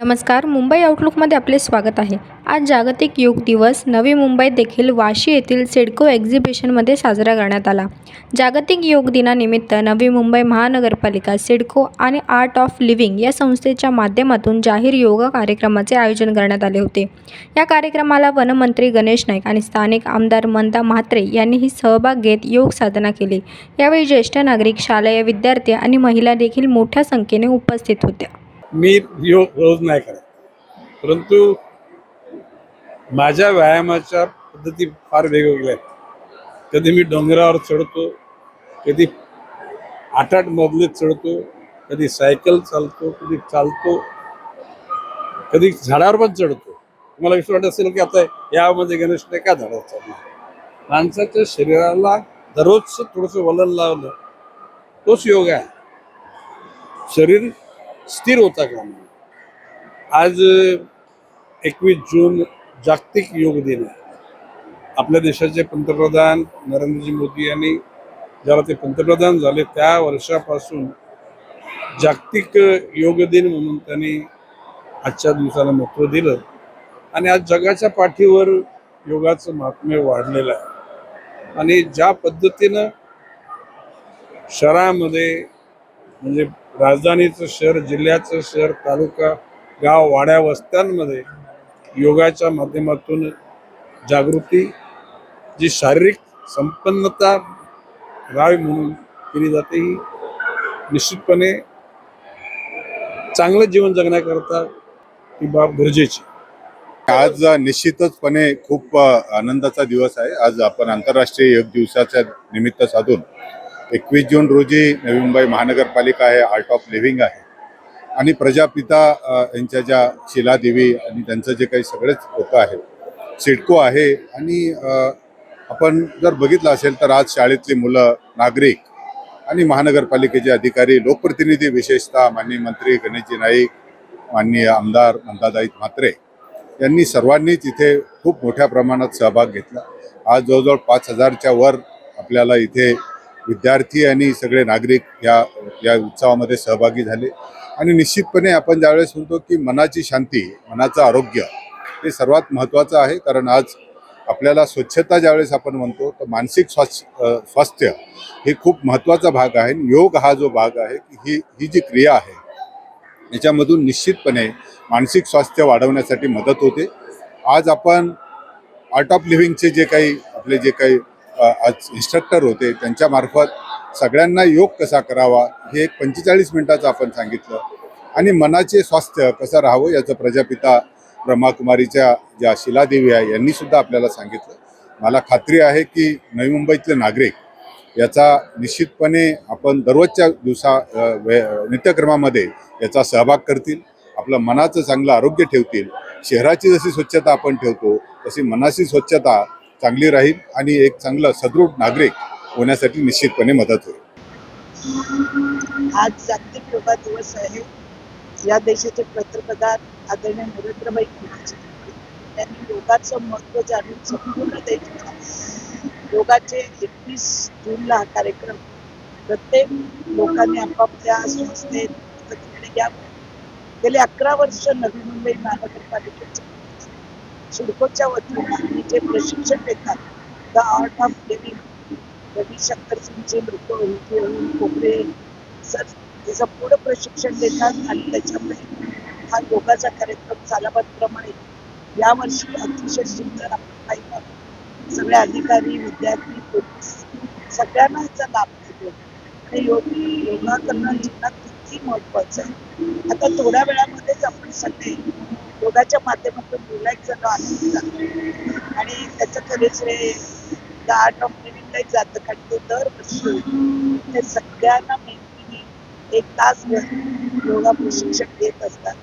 नमस्कार मुंबई आउटलुकमध्ये आपले स्वागत आहे. आज जागतिक योग दिवस नवी मुंबईत देखील वाशी येथील सिडको एक्झिबिशनमध्ये साजरा करण्यात आला. जागतिक योग दिनानिमित्त नवी मुंबई महानगरपालिका सिडको आणि आर्ट ऑफ लिव्हिंग या संस्थेच्या माध्यमातून जाहीर योगा कार्यक्रमाचे आयोजन करण्यात आले होते. या कार्यक्रमाला वनमंत्री गणेश नाईक आणि स्थानिक आमदार मंदा म्हात्रे यांनीही सहभाग घेत योग साधना केली. यावेळी ज्येष्ठ नागरिक शालेय विद्यार्थी आणि महिला देखील मोठ्या संख्येने उपस्थित होत्या. मी योग रोज नाही करत. परंतु माझ्या व्यायामाच्या पद्धती फार वेगवेगळ्या आहेत. कधी मी डोंगरावर चढतो कधी आठ आठ मजले चढतो कधी सायकल चालतो कधी चालतो कधी झाडावर पण चढतो. तुम्हाला विश्वास वाटत असेल की आता यामध्ये गणेश नाही का झाडावर चालणार माणसाच्या शरीराला दररोजचं थोडंसं वलन लावलं तोच योग आहे. शरीर स्थिर होता कामा आज एकवीस जून जागतिक योग दिन आहे. आपल्या देशाचे पंतप्रधान नरेंद्रजी मोदी यांनी ज्याला ते पंतप्रधान झाले त्या वर्षापासून जागतिक योग दिन म्हणून त्यांनी आजच्या दिवसाला महत्त्व दिलं. आणि आज जगाच्या पाठीवर योगाचं महात्म्य वाढलेलं आहे. आणि ज्या पद्धतीनं शहरामध्ये म्हणजे राजधानीचं शहर जिल्ह्याचं शहर तालुका गाव वाड्या वस्त्यांमध्ये योगाच्या माध्यमातून जागृती जी शारीरिक संपन्नता राहावी म्हणून केली जाते ही निश्चितपणे चांगलं जीवन जगण्याकरता ही बाब गरजेची. आज निश्चितचपणे खूप आनंदाचा दिवस आहे. आज आपण आंतरराष्ट्रीय योग दिवसाच्या निमित्त साधून एकवीस जून रोजी नवी मुंबई महानगरपालिका आहे आर्ट ऑफ लिव्हिंग आहे. आणि प्रजापिता यांच्या ज्या शिलादेवी आणि त्यांचं जे काही सगळेच लोक आहेत सिडको आहे. आणि आपण जर बघितलं असेल तर आज शाळेतली मुलं नागरिक आणि महानगरपालिकेचे अधिकारी लोकप्रतिनिधी विशेषतः माननीय मंत्री गणेशजी नाईक माननीय आमदार नंदादाई म्हात्रे यांनी सर्वांनीच इथे खूप मोठ्या प्रमाणात सहभाग घेतला. आज जवळजवळ पाच हजारच्या वर आपल्याला इथे विद्यार्थी आणि सगळे नागरिक या या उत्सवामध्ये सहभागी झाले. आणि निश्चितपणे आपण ज्यावेळेस म्हणतो की मनाची शांती मनाचं आरोग्य हे सर्वात महत्त्वाचं आहे. कारण आज आपल्याला स्वच्छता ज्यावेळेस आपण म्हणतो तर मानसिक स्वास्थ्य स्वास्थ्य हे खूप महत्त्वाचा भाग आहे. आणि योग हा जो भाग आहे ही ही जी क्रिया आहे याच्यामधून निश्चितपणे मानसिक स्वास्थ्य वाढवण्यासाठी मदत होते. आज आपण आर्ट ऑफ लिव्हिंगचे जे काही आपले जे काही आज इन्स्ट्रक्टर होते त्यांच्यामार्फत सगळ्यांना योग कसा करावा हे एक पंचेचाळीस मिनिटाचं आपण सांगितलं. आणि मनाचे स्वास्थ्य कसं राहावं याचं प्रजापिता ब्रह्माकुमारीच्या ज्या शिलादेवी आहे यांनी सुद्धा आपल्याला सांगितलं. मला खात्री आहे की नवी मुंबईतले नागरिक याचा निश्चितपणे आपण दररोजच्या दिवसा नित्यक्रमामध्ये याचा सहभाग करतील आपलं मनाचं चांगलं आरोग्य ठेवतील शहराची जशी स्वच्छता आपण ठेवतो तशी मनाची स्वच्छता चांगली राहील आणि एक चांगलं सदृढ नागरिक होण्यासाठी निश्चितपणे मदत होईल. आज जागतिक योगा दिवस आहे. या देशाचे पंतप्रधान आदरणीय नरेंद्रभाई मोदीजी त्यांनी योगाचं महत्त्व जाणून संपूर्ण देशाला योगाचे एकवीस जूनला हा कार्यक्रम प्रत्येक लोकांनी आपापल्या संस्थेत तिकडे घ्यावं गेले अकरा वर्ष नवी मुंबई महानगरपालिकेचे सिडकोच्या वतीने जे प्रशिक्षण देतात. The art of living Ravi Shankar सिंगचे लोक कोपरे सर त्याचं पूर्ण प्रशिक्षण देतात आणि त्याच्यामध्ये हा योगाचा कार्यक्रम सालाबादप्रमाणे यावर्षी अतिशय सुंदर आपण पाहिलं. सगळे अधिकारी विद्यार्थी पोलीस सगळ्यांना याचा लाभ घेतो आणि योग योगा करणं जीवनात किती महत्वाचं आहे. आता थोड्या वेळामध्येच आपण सगळे योगाच्या माध्यमातून मुलायचं झालो आणि त्याचं खरे श्रेय आर्ट ऑफ लिव्हिंगलाच जातं कारण ते दरवर्षी ते सगळ्यांना मेहनतीने एक तास योगा प्रशिक्षण देत असतात.